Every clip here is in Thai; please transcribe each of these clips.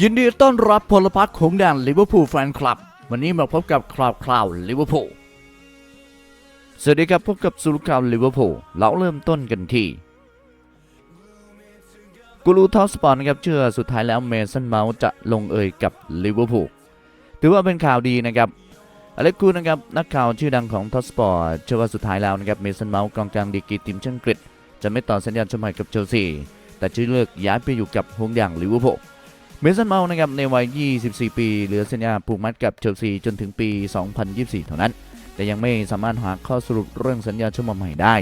ยินดีต้อนรับพลพักของแดนลิเวอร์พูลแฟนคลับ วันนี้มาพบกับคราวคราวลิเวอร์พูลสวัสดีครับพบกับสุลข่าวลิเวอร์พูลเราเริ่มต้นกันที่กูรูทอสปอร์ตนะครับเชื่อสุดท้ายแล้วเมสันเมาส์จะลงเอยกับลิเวอร์พูลถือว่าเป็นข่าวดีนะครับอเล็กคูนะครับนักข่าวชื่อดังของทอสปอร์ตเชื่อว่าสุดท้ายแล้วนะครับเมสันเมาส์กองกลางดีกรีทีมชาติอังกฤษจะไม่ต่อสัญญาชมใหม่กับเชลซีแต่จะเลือกย้ายไปอยู่กับฮงอย่างลิเวอร์พูล เมสันเมาส์นะครับในวัย 24 ปี เหลือสัญญาผูกมัดกับเชลซีจนถึงปี 2024 เท่านั้น แต่ยังไม่สามารถหาข้อสรุปเรื่องสัญญาชั่วโมงใหม่ได้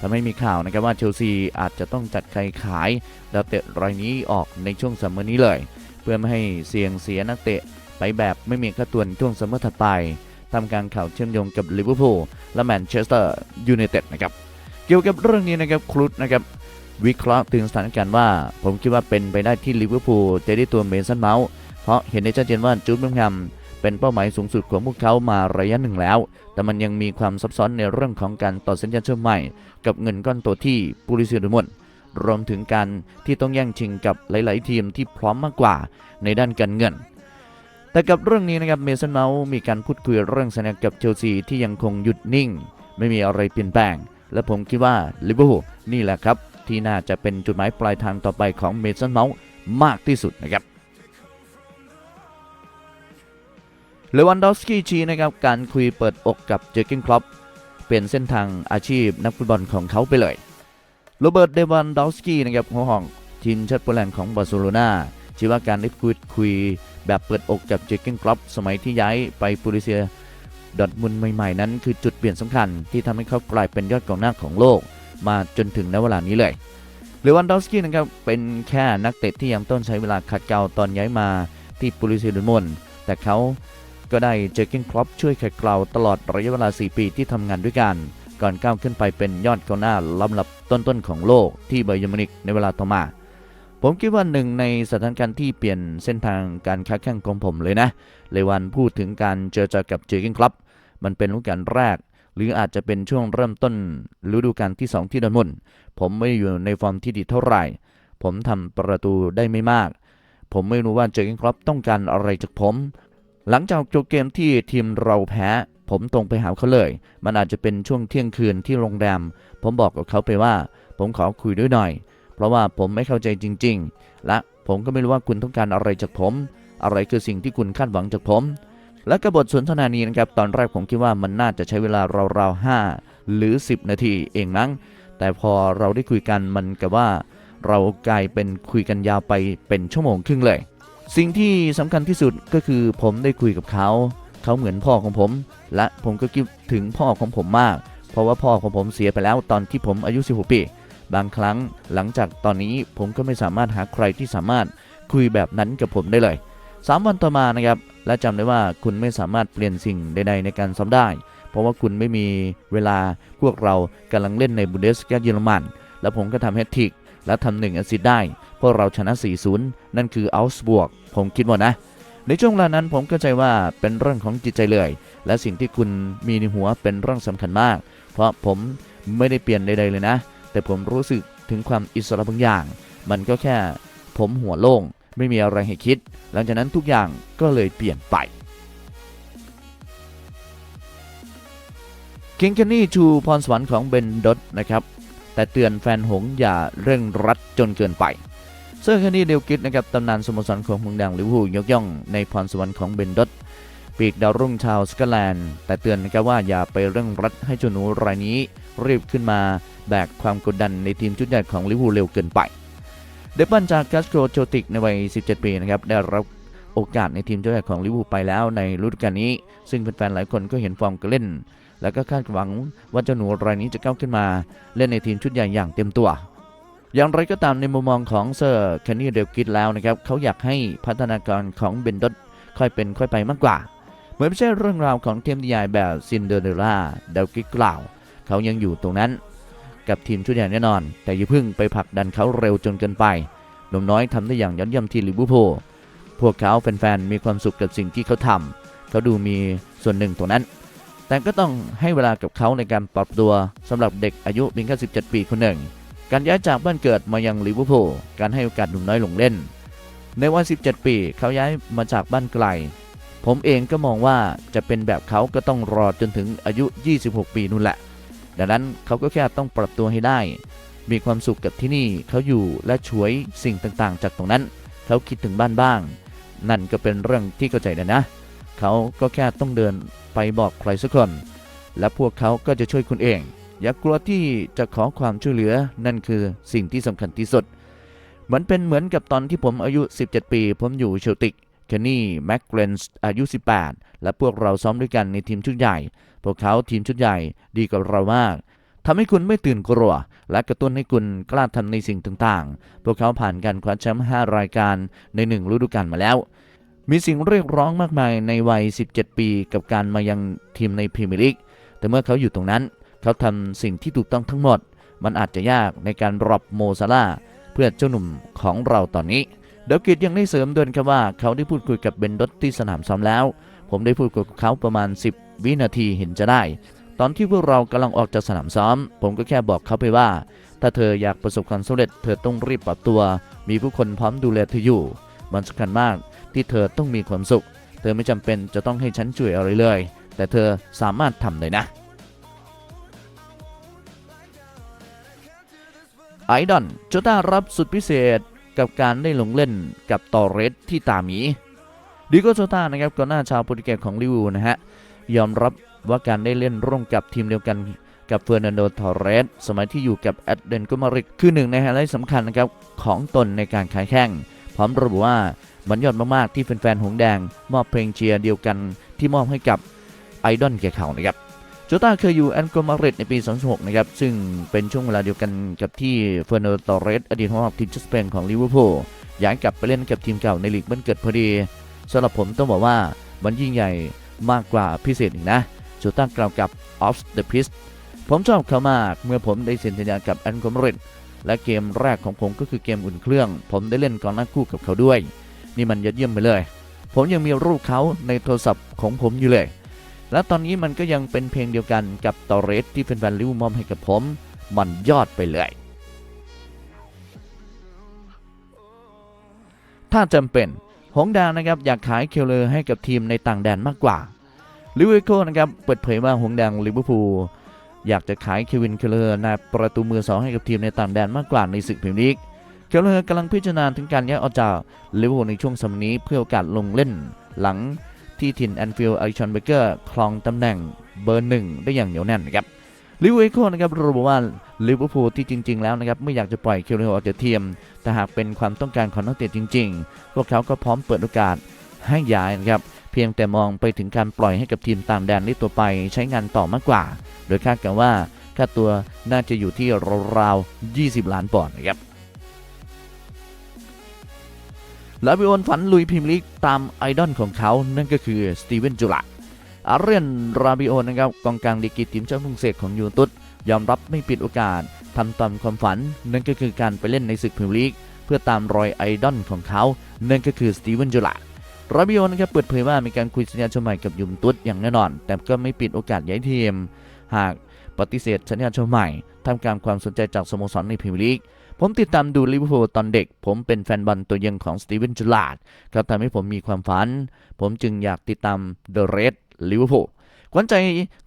ทำให้มีข่าวนะครับว่าเชลซีอาจจะต้องจัดใครขายดาวเตะรายนี้ออกในช่วงซัมเมอร์นี้เลย เพื่อไม่ให้เสี่ยงเสียนักเตะไปแบบไม่มีค่าตัวในช่วงซัมเมอร์ถัดไปทำการข่าวเชื่อมโยงกับลิเวอร์พูลและแมนเชสเตอร์ยูไนเต็ดนะครับเกี่ยวกับเรื่องนี้นะครับครุฑนะครับ วิเคราะห์ถึงสถานการณ์ว่า ผมคิดว่าเป็นไปได้ที่ลิเวอร์พูลจะได้ตัวเมสันเมาส์เพราะเห็นได้ชัดเจนว่าจูดเบิงแฮมเป็นเป้าหมายสูงสุดของพวกเขามาระยะหนึ่งแล้ว แต่มันยังมีความซับซ้อนในเรื่องของการต่อสัญญาเชื่อมใหม่ กับเงินก้อนโตที่ปูริเซียดมอนรวมถึงการที่ต้องแย่งชิงกับหลาย ๆ ทีมที่พร้อมมากกว่าในด้านการเงิน แต่กับเรื่องนี้นะครับเมสันเมาส์มีการพูดคุยเรื่องสัญญากับเชลซีที่ยังคงหยุดนิ่ง ไม่มีอะไรเปลี่ยนแปลง และผมคิดว่าลิเวอร์พูลนี่แหละครับ ที่น่าจะเป็นจุดหมายปลายทางต่อไปของเมสันเมาส์มากที่สุดนะครับเลวันดอฟสกี้ชี้นะครับการคุยเปิดอกกับเจอร์เกนคลอปเป็นเส้นทางอาชีพนักฟุตบอลของเขาไปเลยโรเบิร์ตเดวันดอฟสกี้นะครับหัวหอกทีมชาติโปแลนด์ของบาร์เซโลนาชี้ว่าการได้พูดคุยแบบเปิดอกกับเจอร์เกนคลอปสมัยที่ย้ายไปปูริเซียดอทมุนใหม่ๆนั้นคือจุดเปลี่ยนสำคัญที่ทำให้เขากลายเป็นยอดกองหน้าของโลก มาจนถึงณเวลานี้เลยเลวันดอฟสกี้นะครับเป็นแค่นักเตะที่ยังต้นใช้เวลาขัดเกลาตอนย้ายมาที่ปูริเซียดอร์ทมุนแต่เขาก็ได้เจอเกนครอปช่วยขัดเกลาตลอดระยะเวลา 4 ปีที่ทำงานด้วยกัน ก่อนก้าวขึ้นไปเป็นยอดกองหน้าลำดับต้นๆของโลกที่เบอร์เยอรมนิกในเวลาต่อมา ผมคิดว่าหนึ่งในสถานการณ์ที่เปลี่ยนเส้นทางการค้าแข่งของผมเลยนะ เลวันพูดถึงการเจอเจอกับเจอเกนครอปมันเป็นฤดูกาลแรก หรืออาจจะเป็นช่วงเริ่มต้นฤดูกาลที่ 2 ที่ดอนมุนผมไม่อยู่ในฟอร์มที่ดีเท่าไหร่ ผมทำประตูได้ไม่มาก ผมไม่รู้ว่าเจอร์เกนครอปต้องการอะไรจากผม หลังจากจบเกมที่ทีมเราแพ้ ผมตรงไปหาเขาเลย มันอาจจะเป็นช่วงเที่ยงคืนที่โรงแรม ผมบอกกับเขาไปว่า ผมขอคุยด้วยหน่อย เพราะว่าผมไม่เข้าใจจริง ๆ และผมก็ไม่รู้ว่าคุณต้องการอะไรจากผม อะไรคือสิ่งที่คุณคาดหวังจากผม และกระบทสนทนานี้นะครับตอนแรกผมคิดว่ามันน่าจะใช้เวลาราวๆ5หรือ 10 นาทีเองมั้งแต่พอเราได้คุยกันมันกับว่า เรากลายเป็นคุยกันยาวไปเป็นชั่วโมงครึ่งเลย สิ่งที่สำคัญที่สุดก็คือผมได้คุยกับเขา เขาเหมือนพ่อของผม และผมก็คิดถึงพ่อของผมมาก เพราะว่าพ่อของผมเสียไปแล้วตอนที่ผมอายุ 16 ปี บางครั้งหลังจากตอนนี้ผมก็ไม่สามารถหาใครที่สามารถคุยแบบนั้นกับผมได้เลย 3 วันต่อมานะครับ และจำได้ว่าคุณไม่สามารถเปลี่ยนสิ่งใด ๆ ในการซ้อมได้ เพราะว่าคุณไม่มีเวลาพวกเรากำลังเล่นในบุนเดสกาเยอรมัน และผมก็ทำแฮตทริกและทำหนึ่งแอซิสต์ได้ พวกเราชนะ 4-0 นั่นคืออัลส์บวก ผมคิดว่านะ ในช่วงเวลานั้นผมเข้าใจว่าเป็นเรื่องของจิตใจเลย และสิ่งที่คุณมีในหัวเป็นเรื่องสำคัญมาก เพราะผมไม่ได้เปลี่ยนใด ๆ เลยนะ แต่ผมรู้สึกถึงความอิสระบางอย่าง มันก็แค่ผมหัวโล่ง ไม่มีอะไรให้คิด หลังจากนั้นทุกอย่างก็เลยเปลี่ยนไป คิงเคนนี่ชูพรสวรรค์ของเบนดอตนะครับ แต่เตือนแฟนหงอย่าเร่งรัดจนเกินไปเซอร์เคนนี่เดลกิตนะครับตำนานสโมสรของเมืองดังลิเวอร์พูลยกย่องในพรสวรรค์ของเบนดอตปีกดาวรุ่งชาวสกอตแลนด์ แต่เตือนนะครับว่าอย่าไปเร่งรัดให้เจาหนูรายนี้รีบขึ้นมาแบกความกดดันในทีมชุดใหญ่ของลิเวอร์พูลเร็วเกินไป เดบันจากกัสโกรโจติกในวัย 17 ปีนะครับได้รับโอกาสในทีมชุดใหญ่ของลิเวอร์พูลไปแล้วในฤดูกาลนี้ ซึ่งแฟนๆหลายคนก็เห็นฟอร์มการเล่น แล้วก็คาดหวังว่าเจ้าหนูรายนี้จะก้าวขึ้นมา เล่นในทีมชุดใหญ่อย่างเต็มตัว อย่างไรก็ตามในมุมมองของเซอร์แคนนี่เดลกิตแล้วนะครับเขาอยากให้พัฒนาการของเบนดอตค่อยเป็นค่อยไปมากกว่า เหมือนไม่ใช่เรื่องราวของเทมนิยายแบบซินเดอเรลล่าเดลกิตกล่าว เขายังอยู่ตรงนั้น กับทีมชุดใหญ่แน่นอน แต่อย่าเพิ่งไปผลักดันเขาเร็วจนเกินไปหนุ่มน้อยทำได้อย่างยอดเยี่ยมที่ลิเวอร์พูลพวกเขาแฟนๆมีความสุขกับสิ่งที่เขาทำเขาดูมีส่วนหนึ่งตรงนั้น แต่ก็ต้องให้เวลากับเขาในการปรับตัวสำหรับเด็กอายุเพียงแค่17 ปีคนหนึ่ง การย้ายจากบ้านเกิดมายังลิเวอร์พูลการให้โอกาสหนุ่มน้อยลงเล่น ในวัย17 ปีเขาย้ายมาจากบ้านไกล ผมเองก็มองว่าจะเป็นแบบเขาก็ต้องรอจนถึงอายุ 26 ปีนู่นแหละ ดังนั้นเขาก็แค่ต้องปรับตัวให้ได้ มีความสุขกับที่นี่เขาอยู่และช่วยสิ่งต่างๆ จากตรงนั้น เขาคิดถึงบ้านบ้าง นั่นก็เป็นเรื่องที่เข้าใจนะนะ เขาก็แค่ต้องเดินไปบอกใครสักคน และพวกเขาก็จะช่วยคุณเอง อย่ากลัวที่จะขอความช่วยเหลือ นั่นคือสิ่งที่สำคัญที่สุด เหมือนเป็นเหมือนกับตอนที่ผมอายุ 17 ปี ผมอยู่เชลติก เคนนี่แม็กเกรนส์อายุ 18 และพวกเราซ้อมด้วยกันในทีมชุดใหญ่ พวกเขาทีมชุดใหญ่ดีกว่าเรามากทำให้คุณไม่ตื่นกลัว และกระตุ้นให้คุณกล้าทำในสิ่งต่างๆ พวกเขาผ่านการคว้าแชมป์ 5 รายการในหนึ่งฤดูกาลมาแล้ว มีสิ่งเรียกร้องมากมายในวัย 17 ปีกับการมายังทีมในพรีเมียร์ลีก แต่เมื่อเขาอยู่ตรงนั้น เขาทำสิ่งที่ถูกต้องทั้งหมด มันอาจจะยากในการรอบโมซาลาเพื่อเจ้าหนุ่มของเราตอนนี้ เดยวกิดยังได้เสริมด้วยครับว่าเขาได้พูดคุยกับเบนดอตที่สนามซ้อมแล้ว ผมได้พูดคุยกับเขาประมาณ 10 วินาทีเห็นจะได้ ตอนที่พวกเรากำลังออกจากสนามซ้อม ผมก็แค่บอกเขาไปว่า ถ้าเธออยากประสบความสำเร็จ เธอต้องรีบปรับตัว มีผู้คนพร้อมดูแลเธออยู่มันสำคัญมากที่เธอต้องมีความสุข เธอไม่จำเป็นจะต้องให้ฉันช่วยอะไรเลย แต่เธอสามารถทำได้นะไอดอนโจต้ารับสุดพิเศษ กับการได้ลงเล่นกับตอเรสที่ตาหมีดิโกโจต้านะครับก่อนหน้าชาวโปรตุเกสของลิวูนะฮะยอมรับว่าการได้เล่นร่วมกับทีมเดียวกันกับเฟอร์นันโดทอร์เรสสมัยที่อยู่กับแอดเดนกมาริกคือหนึ่งในไฮไลท์สำคัญนะครับของตนในการขายแข่งพร้อมระบุว่ามันยอดมาก ๆ ที่แฟน ๆ หงแดง มอบเพลงเชียร์เดียวกันที่มอบให้กับไอดอลแก่เขานะครับ จต้าเคยอยู่แอนโกมาริดในปี 2006 นะครับ ซึ่งเป็นช่วงเวลาเดียวกันกับที่เฟอร์นันโดตอเรสอดีตหัวหอกทีมชุดสเปนของลิเวอร์พูลย้ายกลับไปเล่นกับทีมเก่าในลีกบ้านเกิดพอดีสำหรับผมต้องบอกว่ามันยิ่งใหญ่มากกว่าพิเศษอีกนะโจต้ากล่าวกับ Off the Pitch ผมชอบเขามากเมื่อผมได้เซ็นสัญญากับแอนโกมาริดและเกมแรกของผมก็คือเกมอุ่นเครื่อง ผมได้เล่นกองหน้าคู่กับเขาด้วย นี่มันยอดเยี่ยมไปเลย ผมยังมีรูปเขาในโทรศัพท์ของผมอยู่เลย และตอนนี้มันก็ยังเป็นเพลงเดียวกันกับตอเรสที่แฟนๆลิวมอมให้กับผม มันยอดไปเลย ถ้าจำเป็น หงดงนะครับอยากขายเคลเลอร์ให้กับทีมในต่างแดนมากกว่าลิเวอร์พูลนะครับเปิดเผยว่าหงส์แดงลิเวอร์พูลอยากจะขายเควินเคลเลอร์นาประตูมือสองให้กับทีมในต่างแดนมากกว่าในศึกพรีเมียร์ลีกเคลเลอร์กำลังพิจารณาถึงการย้ายออกจากลิเวอร์พูลในช่วงสัมัยนี้เพื่อโอกาสลงเล่นหลัง ที่ถิ่นแอนฟิลด์ไอชอนเบเกอร์ครองตำแหน่งเบอร์หนึ่งได้อย่างเหนียวแน่นนะครับลิเวอร์พูลนะครับระบุว่าลิเวอร์พูลที่จริง ๆ แล้วนะครับไม่อยากจะปล่อยเคลเลอร์ออกจากทีม แต่หากเป็นความต้องการของนักเตะจริง ๆ พวกเขาก็พร้อมเปิดโอกาสให้ย้ายนะครับเพียงแต่มองไปถึงการปล่อยให้กับทีมต่างแดนได้ตัวไปใช้งานต่อมากกว่า โดยคาดกันว่าค่าตัวน่าจะอยู่ที่ราวๆ20 ล้านปอนด์นะครับ แลาบิโอนฝันลุยพรีเมียร์ลีกตามไอดอลของเขา นั่นก็คือสตีเวนจูลาอาเรียนราบิโอนนะครับกองกลางดีกีทีมชาติฝรั่งเศสของยูนตุสยอมรับไม่ปิดโอกาสทำตามความฝัน นั่นก็คือการไปเล่นในศึกพรีเมียร์ลีกเพื่อตามรอยไอดอลของเขา นั่นก็คือสตีเวนจูลาราบิโอนะครับเปิดเผยว่ามีการคุยสัญญาชมใหม่กับยูนตุสอย่างแน่นอน แต่ก็ไม่ปิดโอกาสย้ายทีม หากปฏิเสธสัญญาชมใหม่ทำการความสนใจจากสโมสรในพรีเมียร์ลีก ผมติดตามดูลิเวอร์พูลตอนเด็ก ผมเป็นแฟนบอลตัวยังของสตีเวนจูลาดครับทำให้ผมมีความฝัน ผมจึงอยากติดตามเดอะเรดลิเวอร์พูลขวัญใจ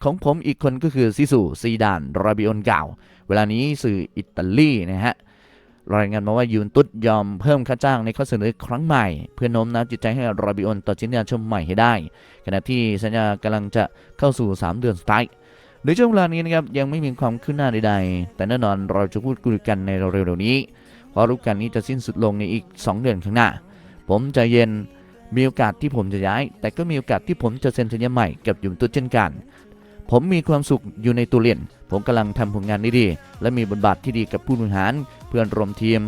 ของผมอีกคนก็คือซิสูซีดานราบิโอนเก่า เวลานี้สื่ออิตาลีนะฮะรายงานมาว่ายูนตุสยอมเพิ่มค่าจ้างในข้อเสนอครั้งใหม่ เพื่อโน้มน้าวจิตใจให้ราบิโอนต่อสัญญาชมใหม่ให้ได้ ขณะที่สัญญากำลังจะเข้าสู่ 3 เดือนสุดท้า ยในช่วงเวลานี้นะครับยังไม่มีความคืบหน้าใดๆ แต่แน่นอนเราจะพูดคุยกันในเร็วๆนี้ เพราะรูปการนี้จะสิ้นสุดลงในอีก 2 เดือนข้างหน้า ผมใจเย็นมีโอกาสที่ผมจะย้าย แต่ก็มีโอกาสที่ผมจะเซ็นสัญญาใหม่กับยูเวนตุสเช่นกัน ผมมีความสุขอยู่ในตัวเรียน ผมกำลังทำผลงานได้ดี และมีบทบาทที่ดีกับผู้บริหาร เพื่อนร่วมทีม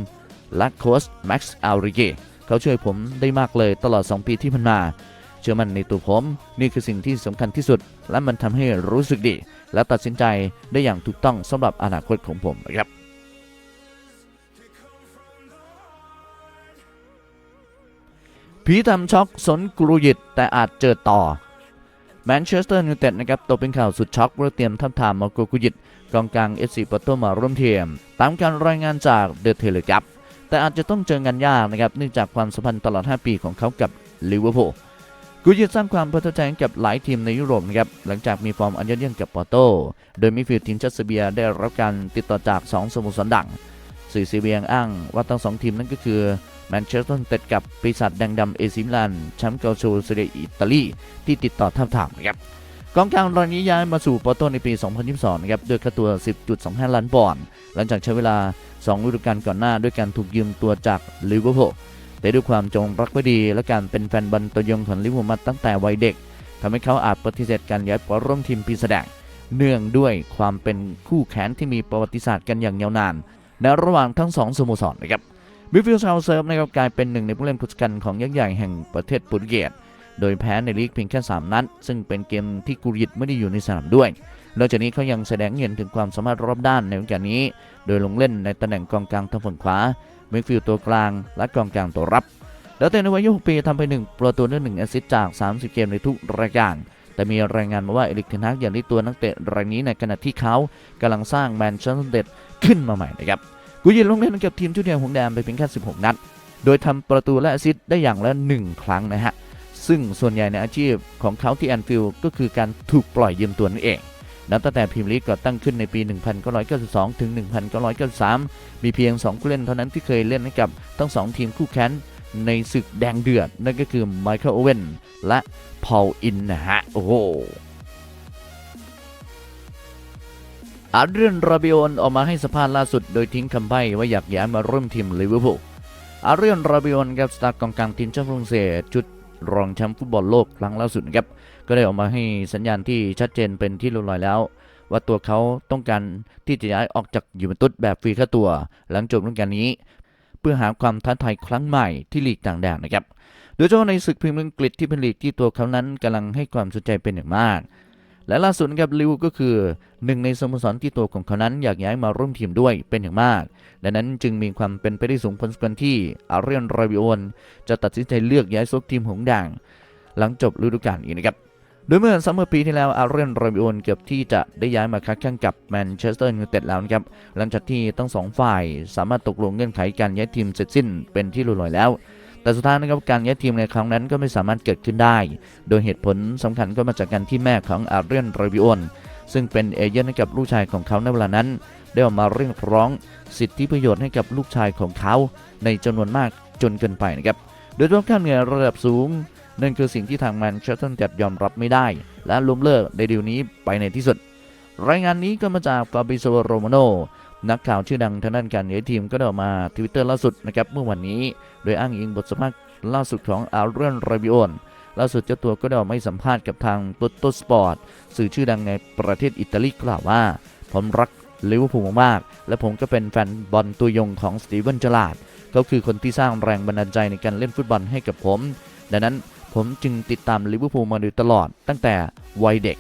และโค้ชแม็กซ์อัลริเกเขาช่วยผมได้มากเลยตลอด 2 ปีที่ผ่านมา เชื่อมั่นในตัวผม นี่คือสิ่งที่สำคัญที่สุด และมันทำให้รู้สึกดี และตัดสินใจได้อย่างถูกต้องสำหรับอนาคตของผมนะครับผีทำช็อกสนกรูยิตแต่อาจเจอต่อแมนเชสเตอร์ยูไนเต็ดนะครับตกเป็นข่าวสุดช็อกเมื่อเตรียมทับทามมาโกกุยิตกองกลางเอสซีปโตมาร่วมทีม ตามการรายงานจากเดอะเทเลกับแต่อาจจะต้องเจองานยากนะครับเนื่องจากความสัมพันธ์ตลอด 5 ปีของเขากับลิเวอร์พูล กูยิดสร้างความประทับใจกับหลายทีมในยุโรปนะครับหลังจากมีฟอร์มอันยอดเยี่ยมกับปอร์โต โดยมิฟิลด์ทีมชาติเซียได้รับการติดต่อจาก 2 สโมสรดังสื่อซีเบียงอ้างว่าทั้งสองทีมนั้นก็คือแมนเชสเตอร์ยูไนเต็ดกับปีศาจแดงดำเอซิมิลานแชมป์เกาโชเซเรียอิตาลีที่ติดต่อท้าบทามนะครับกองกลางรายนี้ย้ายมาสู่ปอร์โตในปี 2022 นะครับด้วยค่าตัว 10.25 ล้านปอนด์หลังจากใช้เวลา 2 ฤดูกาลก่อนหน้าด้วยการถูกยืมตัวจากลิเวอร์พูล แต่ด้วยความจงรักภักดีและการเป็นแฟนบอลตัวยงของลิเวอร์พูลมาตั้งแต่วัยเด็กทำให้เขาอาจปฏิเสธการย้ายไปร่วมทีมปีศาจเนื่องด้วยความเป็นคู่แข่งที่มีประวัติศาสตร์กันอย่างยาวนานในระหว่างทั้งสองสโมสรนะครับบิฟฟิลชาวเซิร์ฟนะครับกลายเป็นหนึ่งในผู้เล่นผู้จัดการของยักษ์ใหญ่แห่งประเทศโปรตุเกสโดยแพ้ในลีกเพียงแค่ 3 นัด ซึ่งเป็นเกมที่กูริตไม่ได้อยู่ในสนามด้วย นอกจากนี้เขายังแสดงเห็นถึงความสามารถรอบด้านในวงการนี้ โดยลงเล่นในตำแหน่งกองกลางทางฝั่งขวา มิดฟิลด์ตัวกลางและกองกลางตัวรับแล้วแต่ในวัย6ปีทำไป 1 ประตูและ1แอสซิสต์จาก 30 เกมในทุกรายการ แต่มีรายงานมาว่าเอริกเทนฮากยังได้ตัวนักเตะรายนี้ในขณะที่เขากำลังสร้างแมนเชสเตอร์ยูไนขึ้นมาใหม่นะครับกูยินลงเล่นกับทีมชุดเดียวหงแดงไปเพียงแค่ 16 นัด โดยทำประตูและแอสซิสต์ได้อย่างละ 1 ครั้งนะฮะซึ่งส่วนใหญ่ในอาชีพของเขาที่แอนฟิลด์ก็คือการถูกปล่อยยืมตัวนั่นเอง นับตั้งแต่พรีเมียร์ลีกก่อตั้งขึ้นในปี 1992 ถึง 1993 มีเพียง 2 ผู้เล่นเท่านั้นที่เคยเล่นให้กับทั้ง 2 ทีมคู่แข่งในศึกแดงเดือด นั่นก็คือไมเคิลโอเวนและพอลอินนะฮะ โอ้โหอาร์เดรียนราบิโอนออกมาให้สัมภาษณ์ล่าสุดโดยทิ้งคำใบ้ว่าอยากย้ายมาร่วมทีมลิเวอร์พูลอาร์เรียนราบิโอนครับสตาร์กองกลางทีมชาติฝรั่งเศสชุดรองแชมป์ฟุตบอลโลกครั้งล่าสุดนะครับ ก็ได้ออกมาให้สัญญาณที่ชัดเจนเป็นที่เรียบร้อยแล้ว ว่าตัวเขาต้องการที่จะย้ายออกจากยูเวนตุสแบบฟรีค่าตัว หลังจบฤดูกาลนี้ เพื่อหาความท้าทายครั้งใหม่ที่ลีกต่างแดนนะครับโดยเฉพาะในศึกพรีเมียร์อังกฤษที่เป็นลีกที่ตัวเขานั้นกำลังให้ความสนใจเป็นอย่างมากและล่าสุดนะครับลิวก็คือหนึ่งในสโมสรที่ตัวของเขานั้นอยากย้ายมาร่วมทีมด้วยเป็นอย่างมาก ดังนั้นจึงมีความเป็นไปได้สูงพอสมควรที่อาร์เรียนราบิโอนจะตัดสินใจเลือกย้ายซกทีมหงด่าง หลังจบฤดูกาลนี้นะครับ โดยเมื่อซัมเมอร์ปีที่แล้วอาร์เรนราบิโอนเกือบที่จะได้ย้ายมาค้าแข่งกับแมนเชสเตอร์ยูไนเต็ดแล้วนะครับหลังจากที่ทั้งสองฝ่ายสามารถตกลงเงื่อนไขการย้ายทีมเสร็จสิ้นเป็นที่รียบร้อยแล้ว แต่สุดท้ายนะครับการย้ายทีมในครั้งนั้นก็ไม่สามารถเกิดขึ้นได้ โดยเหตุผลสำคัญก็มาจากการที่แม่ของอาร์เรนราบิโอนซึ่งเป็นเอเย่นให้กับลูกชายของเขาในเวลานั้น ได้ออกมาเรียกร้องสิทธิประโยชน์ให้กับลูกชายของเขาในจำนวนมากจนเกินไปนะครับโดยเฉพาะค่าเหนื่อยระดับสูง นั่นคือสิ่งที่ทางแมนเชสเตอร์ยูไนเต็ดยอมรับไม่ได้ และล้มเลิกในดีลนี้ไปในที่สุด รายงานนี้ก็มาจากฟาบิโซโรมาโนนักข่าวชื่อดังทางด้านการย้ายทีมก็ได้ออกมาทวิตเตอร์ล่าสุดนะครับเมื่อวันนี้ โดยอ้างอิงบทสัมภาษณ์ล่าสุดของอาร์เรนราบิโอนล่าสุดเจ้าตัวก็ได้ออกมาสัมภาษณ์กับทางตุตโตสปอร์ตสื่อชื่อดังในประเทศอิตาลีกล่าวว่า ผมรักลิเวอร์พูลมากๆและผมก็เป็นแฟนบอลตัวยงของสตีเวนเจอราร์ดเขาคือคนที่สร้างแรงบันดาลใจในการเล่นฟุตบอลให้กับผม ดังนั้น ผมจึงติดตามลิเวอร์พูลมาโดยตลอดตั้งแต่วัยเด็ก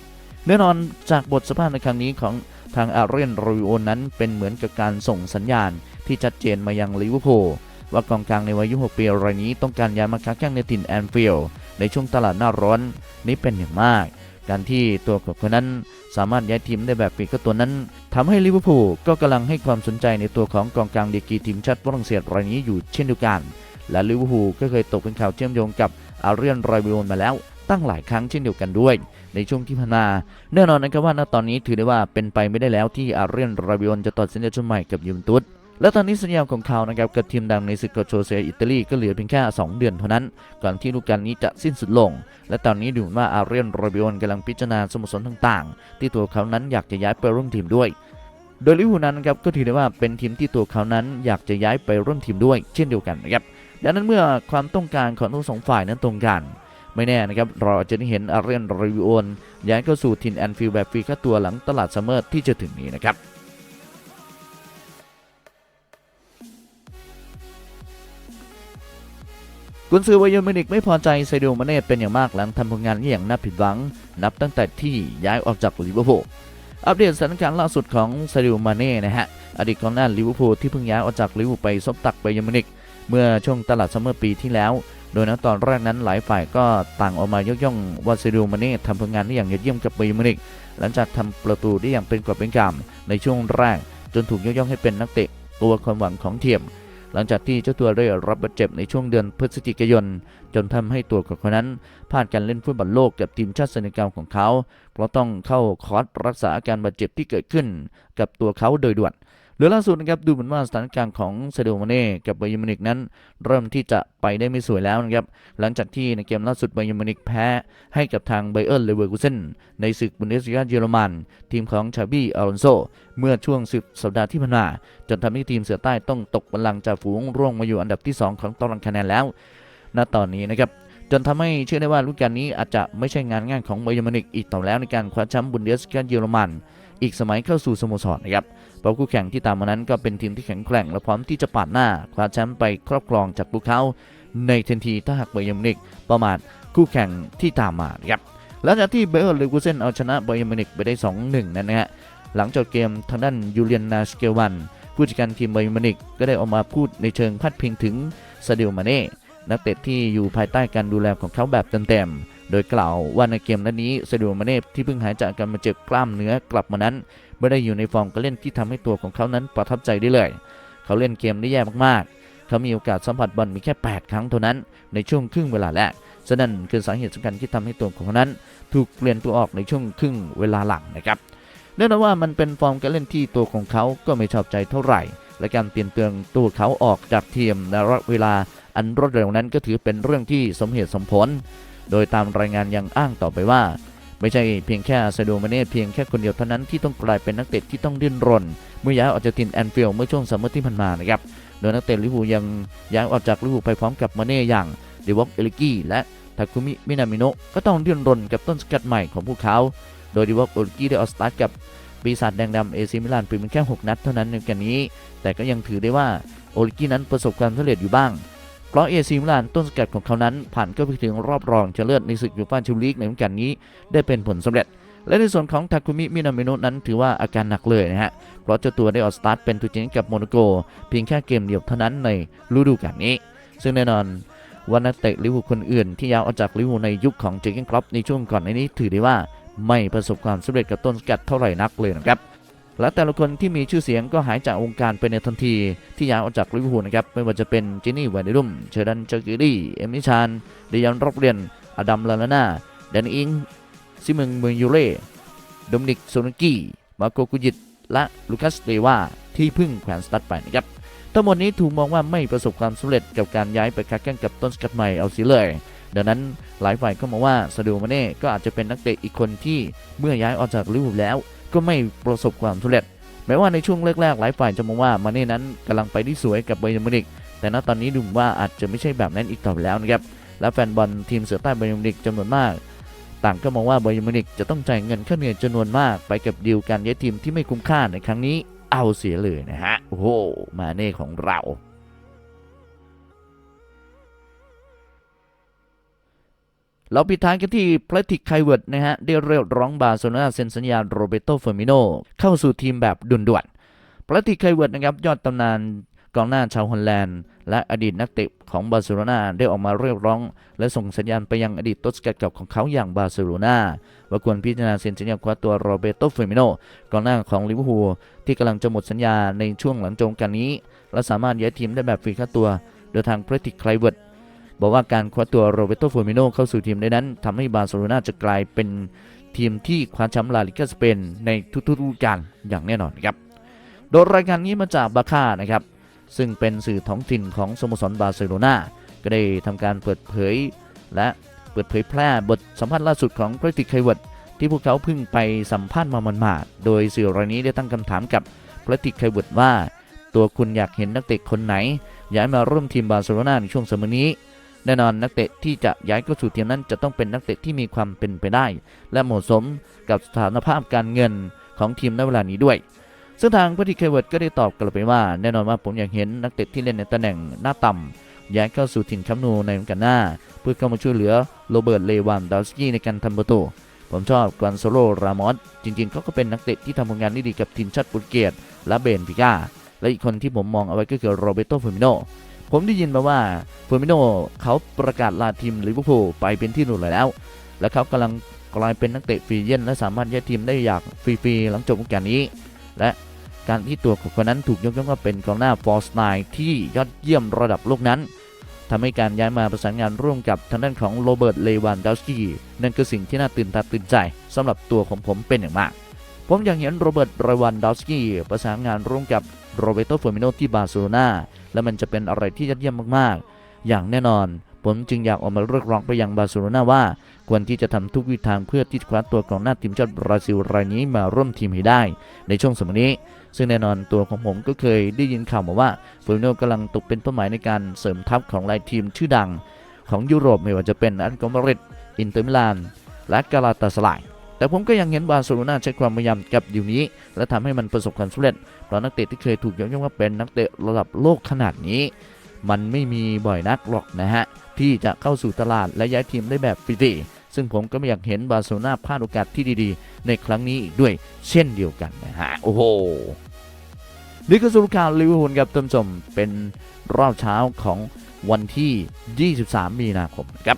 แน่นอนจากบทสัมภาษณ์ในครั้งนี้ของทางอาร์เรนโรวิโอนั้นเป็นเหมือนกับการส่งสัญญาณที่ชัดเจนมายังลิเวอร์พูลว่ากองกลางในวัย 26 ปีรายนี้ต้องการย้ายมาค้าแข่งในถิ่นแอนฟิลด์ในช่วงตลาดหน้าร้อนนี้เป็นอย่างมาก การที่ตัวของคนนั้นสามารถย้ายทีมได้แบบฟรีกตัวนั้นทำให้ลิเวอร์พูลก็กำลังให้ความสนใจในตัวของกองกลางดีกีทีมชาติฝรั่งเศสรายนี้อยู่เช่นเดียวกัน และลิเวอร์พูลก็เคยตกเป็นข่าวเชื่อมโยงกับ อาร์เรียนไรบิโอนมาแล้วตั้งหลายครั้งเช่นเดียวกันด้วย ในช่วงที่ผ่านาแน่นอนนะครับว่าณตอนนี้ถือได้ว่าเป็นไปไม่ได้แล้วที่อาร์เรียนไรบิโอนจะตัดสินใจชุดใหม่กับยูเวนตุสและตอนนี้สัญญาของเขานะครับกับทีมดังในศึกโกโชเซียอิตาลีก็เหลือเพียงแค่ 2 เดือนเท่านั้น ก่อนที่ฤดูกาลนี้จะสิ้นสุดลง และตอนนี้ดูเหมือนว่าอาร์เรียนไรบิโอนกำลังพิจารณาสโมสรต่างๆ ที่ตัวเขานั้นอยากจะย้ายไปร่วมทีมด้วย โดยลิเวอร์พูลนั้นนะครับก็ถือได้ว่าเป็นทีมที่ตัวเขานั้นอยากจะย้ายไปร่วมทีมด้วย เช่นเดียวกันนะครับ ดังนั้นเมื่อความต้องการของทั้งสองฝ่ายนั้นตรงกันไม่แน่นะครับเราอาจจะได้เห็นอาร์เรนรีวิโอนย้ายเข้าสู่ทินแอนฟิลแบบฟรีค่าตัวหลังตลาดซัมเมอร์ที่จะถึงนี้นะครับกุนซือวายนมินิกไม่พอใจไซเดลมาเน่เป็นอย่างมากหลังทำผลงานอย่างน่าผิดหวัง นับตั้งแต่ที่ย้ายออกจากลิเวอร์พูลอัปเดตสถานการณ์ล่าสุดของไซเดลมาเน่นะฮะอดีตกองหน้าลิเวอร์พูลที่เพิ่งย้ายออกจากลิเวอร์พูลไปซบตักไปยมินิก เมื่อช่วงตลาดซัมเมอร์ปีที่แล้ว โดยณตอนแรกนั้นหลายฝ่ายก็ต่างออกมายกย่องวาเซดูมาเน่ทำผลงานได้อย่างยอดเยี่ยมกับเบย์มินิกหลังจากทำประตูได้อย่างเป็นกอบเป็นกำในช่วงแรก จนถูกยกย่องให้เป็นนักเตะตัวความหวังของทีมหลังจากที่เจ้าตัวได้รับบาดเจ็บในช่วงเดือนพฤศจิกายน จนทำให้ตัวของเขานั้นพลาดการเล่นฟุตบอลโลกกับทีมชาติเซเนกัลของเขา เพราะต้องเข้าคอร์สรักษาอาการบาดเจ็บที่เกิดขึ้น กับตัวเขาโดยด่วน หรือล่าสุดนะครับดูเหมือนว่าสถานการณ์ของเซเดโมเน่กับไบยิมินิกนั้น เริ่มที่จะไปได้ไม่สวยแล้วนะครับหลังจากที่ในเกมล่าสุดไบยิมินิกแพ้ให้กับทางไบเออร์เลเวอร์กูเซนในศึกบุนเดสลีกาเยอรมัน ทีมของชาบี้อารอนโซเมื่อช่วงสุดสัปดาห์ที่ผ่านมาจนทำให้ทีมเสือใต้ต้องตกบัลลังก์จากฝูงร่วงมาอยู่อันดับที่ 2 ของตารางคะแนนแล้ว ณตอนนี้นะครับจนทำให้เชื่อได้ว่าฤดูกาลนี้อาจจะไม่ใช่งานง่ายของไบเยอร์มินิกอีกต่อแล้วในการคว้าแชมป์บุนเดสลีกาเยอรมัน อีกสมัยเข้าสู่สโมสรนะครับเพราะคู่แข่งที่ตามมานั้นก็เป็นทีมที่แข็งแกร่งและพร้อมที่จะปาดหน้าคว้าแชมป์ไปครอบครองจากพวกเขาในทันทีถ้าหากไบเยอร์มินิกประมาทคู่แข่งที่ตามมาครับหลังจากที่เบอร์เลกูเซนเอาชนะไบเยอร์มินิกไปได้ 2-1 นั้นนะฮะหลังจบเกมทางด้านยูเลียนนาสเกลวันผู้จัดการทีมไบเยอร์มินิกก็ได้ออกมาพูดในเชิงพัดพิงถึงซาดิโอมาเน่นักเตะที่อยู่ภายใต้การดูแลของเขาแบบเต็มๆ โดยกล่าวว่าในเกมนัดนี้ซดิโอมาเน่ที่เพิ่งหายจากการบาเจ็บกล้ามเนื้อกลับมานั้นไม่ได้อยู่ในฟอร์มการเล่นที่ทำให้ตัวของเขานั้นประทับใจได้เลย เขาเล่นเกมได้แย่มากๆ เขามีโอกาสสัมผัสบอลมีแค่ 8 ครั้งเท่านั้นในช่วงครึ่งเวลาแรกฉะนั้นคือสาเหตุสำคัญที่ทำให้ตัวของเขานั้น ถูกเปลี่ยนตัวออกในช่วงครึ่งเวลาหลังนะครับแน่นอนว่ามันเป็นฟอร์มการเล่นที่ตัวของเขาก็ไม่ชอบใจเท่าไหร่ และการเปลี่ยนเตืองตัวเขาออกจากทีมในระยะเวลาอันรวดเร็วนั้นก็ถือเป็นเรื่องที่สมเหตุสมผล โดยตามรายงานยังอ้างต่อไปว่า ไม่ใช่เพียงแค่ซาโดมาเน่เพียงแค่คนเดียวเท่านั้นที่ต้องกลายเป็นนักเตะที่ต้องดิ้นรน เมื่อย้ายออกจากทีมแอนฟิลด์เมื่อช่วงซัมเมอร์ที่ผ่านมานะครับโดยนักเตะลิเวอร์พูลยังย้ายออกจากลิเวอร์พูลไปพร้อมกับมาเน่อย่างเดวอกเอลิกี้และทาคุมิมินามิโนะก็ต้องดิ้นรนกับต้นสกัดใหม่ของพวกเขา โดยเดวอกเอลิกี้ได้ออกสตาร์ทกับปีศาจแดงดำเอซิมิลานเพียงแค่ 6 นัดเท่านั้นในเกมนี้ แต่ก็ยังถือได้ว่าโอลิกี้นั้นประสบความสำเร็จอยู่บ้าง เพราะเอซิมิลานต้นสกัดของเขานั้น ผ่านก็ไปถึงรอบรองชนะเลิศในศึกยูฟ่าแชมเปี้ยนลีกในฤดูกาลนี้ได้เป็นผลสำเร็จ และในส่วนของทาคุมิมินามิโนะนั้นถือว่าอาการหนักเลยนะฮะ เพราะเจ้าตัวได้ออกสตาร์ทเป็นตัวจริงกับโมนาโก เพียงแค่เกมเดียวเท่านั้นในฤดูกาลนี้ ซึ่งแน่นอนว่านักเตะลิเวอร์พูลคนอื่นที่ย้ายออกจากลิเวอร์พูลในยุคของเจอร์เกนครอปในช่วงก่อนในนี้ถือได้ว่าไม่ประสบความสำเร็จกับต้นสกัดเท่าไหร่นักเลยนะครับ และแต่ละคนที่มีชื่อเสียงก็หายจากวงการไปในทันที ที่ย้ายออกจากลิเวอร์พูลนะครับไม่ว่าจะเป็นจินนี่แวนเดรุมเชอร์ดันเจอร์กิรี่เอมิชานเดยันร็อบเรียน อดัมลาลาน่าแดนอิงซิมึงเมยูเร่โดมินิกโซนกี้มาโกกุยิตและลูคัสเตวาที่พึ่งแขวนสตัดไปนะครับทั้งหมดนี้ถูกมองว่าไม่ประสบความสำเร็จกับการย้ายไปค้าแข่งกับต้นสกัดใหม่เอาเสียเลยดังนั้นหลายฝ่ายก็มองว่าซาดูมาเน่ก็อาจจะเป็นนักเตะอีกคนที่เมื่อย้ายออกจากลิเวอร์พูลแล้ว ก็ไม่ประสบความสำเร็จ แม้ว่าในช่วงแรกๆหลายฝ่ายจะมองว่ามาเน่นั้นกำลังไปได้สวยกับไบยอร์มิวนิกแต่ณตอนนี้ดูเหมือนว่าอาจจะไม่ใช่แบบนั้นอีกต่อไปแล้วนะครับและแฟนบอลทีมเสือใต้ไบยอร์มิวนิกจำนวนมาก ต่างก็มองว่าไบยอร์มิวนิกจะต้องจ่ายเงินค่าเหนื่อยจำนวนมากไปกับดีลการย้ายทีมที่ไม่คุ้มค่าในครั้งนี้เอาเสียเลยนะฮะโอ้โหมาเน่ของเรา เราปิดท้ายกันที่พลติกไคเวิร์ดนะฮะได้เรียกร้องบาร์เซโลนาเซ็นสัญญาโรเบโตเฟอร์มิโนเข้าสู่ทีมแบบด่วนๆพลติกไคเวิร์ดนะครับยอดตำนานกองหน้าชาวฮอลแลนด์ และอดีตนักเตะของบาร์เซโลนาได้ออกมาเรียกร้อง และส่งสัญญาณไปยังอดีตต้นสกัดเก่าของเขาอย่างบาร์เซโลนาว่าควรพิจารณาเซ็นสัญญาคว้าตัวโรเบโตเฟอร์มิโนกองหน้าของลิเวอร์พูลที่กำลังจะหมดสัญญาในช่วงหลังจงการนี้ และสามารถย้ายทีมได้แบบฟรีค่าตัวโดยทางพลติกไคเวิร์ด บอกว่าการคว้าตัวโรเบโตฟร์มิโนเข้าสู่ทีมได้นั้นทำให้บาร์เซโลนาจะกลายเป็นทีมที่คว้าแชมป์ลาลิกาสเปนในทุกๆฤดูกาลอย่างแน่นอนนครับ โดยรายงานนี้มาจากบาค่านะครับ ซึ่งเป็นสื่อท้องถิ่นของสโมสรบาร์เซโลนาก็ได้ทำการเปิดเผย และเปิดเผยแพร่บทสัมภาษณ์ล่าสุดของกรติกไคเวิร์ดที่พวกเขาเพิ่งไปสัมภาษณ์มามันมาดโดยสื่อรายนี้ได้ตั้งคำถามกับกรติกไคเวิร์ดว่า ตัวคุณอยากเห็นนักเตะคนไหน ย้ายมาร่วมทีมบาร์เซโลนาในช่วงสมัยนี้ แน่นอนนักเตะที่จะย้ายเข้าสู่ทีมนั้น จะต้องเป็นนักเตะที่มีความเป็นไปได้ และเหมาะสมกับสถานภาพการเงินของทีมในเวลานี้ด้วย ซึ่งทางพอติเคเวิร์ดก็ได้ตอบกลับไปว่า แน่นอนว่าผมอยากเห็นนักเตะที่เล่นในตำแหน่งหน้าต่ำย้ายเข้าสู่ถิ่นแคัมป์นูในกาสหน้า เพื่อเข้ามาช่วยเหลือโรเบิร์ตเลวันดาวสกี้ในการทำประตูผมชอบกวนโซโลรามอสจริงๆเขาก็เป็นนักเตะที่ทำผลงานได้ดีกับทีมชาติโปรตุเกสและเบนฟิก้าและอีกคนที่ผมมองเอาไว้ก็คือโรเบโตฟอร์มิโน ผมได้ยินมาว่าเฟอร์มิโนเขาประกาศลาทีมลิเวอร์พูลไปเป็นที่หนุ่นแล้ว และเขากำลังกลายเป็นนักเตะฟรีเย่นและสามารถย้ายทีมได้อย่างฟรีๆหลังจบฤดูกาลนี้ และการที่ตัวของคนนั้นถูกยกย่องว่าเป็นกองหน้าฟอร์สไนที่ยอดเยี่ยมระดับโลกนั้นทำให้การย้ายมาประสานงานร่วมกับทางด้านของโรเบิร์ต เลวันดอสกี้นั่นคือสิ่งที่น่าตื่นตาตื่นใจสำหรับตัวของผมเป็นอย่างมาก ผมอยากเห็นโรเบิร์ต เลวันดอสกี้ประสานงานร่วมกับโรเบโตเฟอร์มิโนที่บาร์เซโลนา และมันจะเป็นอะไรที่ยอดเยี่ยมมากๆ อย่างแน่นอน ผมจึงอยากออกมาเรียกร้องไปยังบาร์เซโลนาว่า ควรที่จะทำทุกวิธีทางเพื่อที่จะคว้าตัวกองหน้าทีมชาติบราซิลรายนี้มาร่วมทีมให้ได้ ในช่วงสมัยนี้ ซึ่งแน่นอนตัวของผมก็เคยได้ยินข่าวมาว่าฟอร์มิโนกำลังตกเป็นเป้าหมายในการเสริมทัพของรายทีมชื่อดัง ของยุโรปไม่ว่าจะเป็นอันกอมาริดอินเตอร์มิลานและกาลาตาสลาย แต่ผมก็ยังเห็นบาร์เซโลนาใช้ความพยายามกับดีลนี้ และทำให้มันประสบความสำเร็จ เพราะนักเตะที่เคยถูกยกย่องว่าเป็นนักเตะระดับโลกขนาดนี้ มันไม่มีบ่อยนักหรอกนะฮะ ที่จะเข้าสู่ตลาดและย้ายทีมได้แบบฟรีซึ่งผมก็ไม่อยากเห็นบาร์เซโลนาพลาดโอกาสที่ดีๆ ในครั้งนี้อีกด้วยเช่นเดียวกันนะฮะโอ้โหนี่คือสรุปข่าวลิเวอร์พูลครับท่านผู้ชมเป็นรอบเช้าของวันที่ 23 มีนาคมครับ